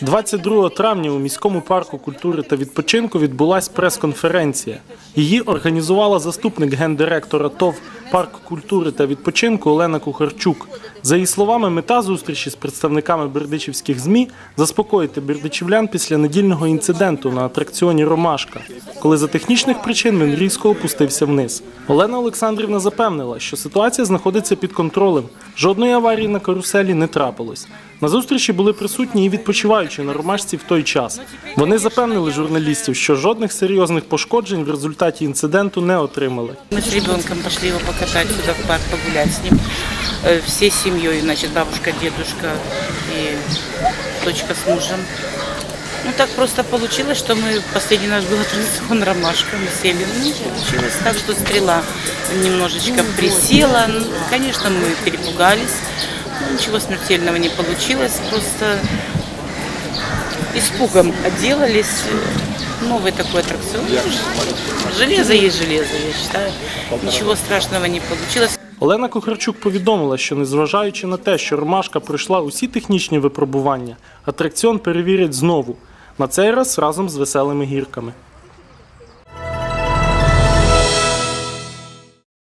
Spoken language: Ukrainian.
22 травня у міському парку культури та відпочинку відбулася прес-конференція. Її організувала заступник гендиректора ТОВ парк культури та відпочинку Олена Кухарчук. За її словами, мета зустрічі з представниками бердичівських змі заспокоїти бердичівлян після недільного інциденту на атракціоні Ромашка, коли за технічних причин він різко опустився вниз. Олена Олександрівна запевнила, що ситуація знаходиться під контролем. Жодної аварії на каруселі не трапилось. На зустрічі були присутні і відпочиваючі на ромашці в той час. Вони запевнили журналістів, що жодних серйозних пошкоджень в результаті інциденту не отримали. Мы с ребенком пошли его покатать сюда в парк, погулять с ним. Э, Всей семьей, значит, бабушка, дедушка и дочка с мужем. Ну, так просто получилось, что мы, последний наш был аттракцион «Ромашка», мы сели. Ну, получилось так, что стрела немножечко присела. Ну, конечно, мы перепугались. Ну, ничего смертельного не получилось, просто испугом отделались. Новый такой аттракцион. Железо есть железо, я считаю. Ничего страшного не получилось. Олена Кухарчук повідомила, що незважаючи на те, що Ромашка пройшла усі технічні випробування, атракціон перевірять знову. На цей раз разом з веселими гірками.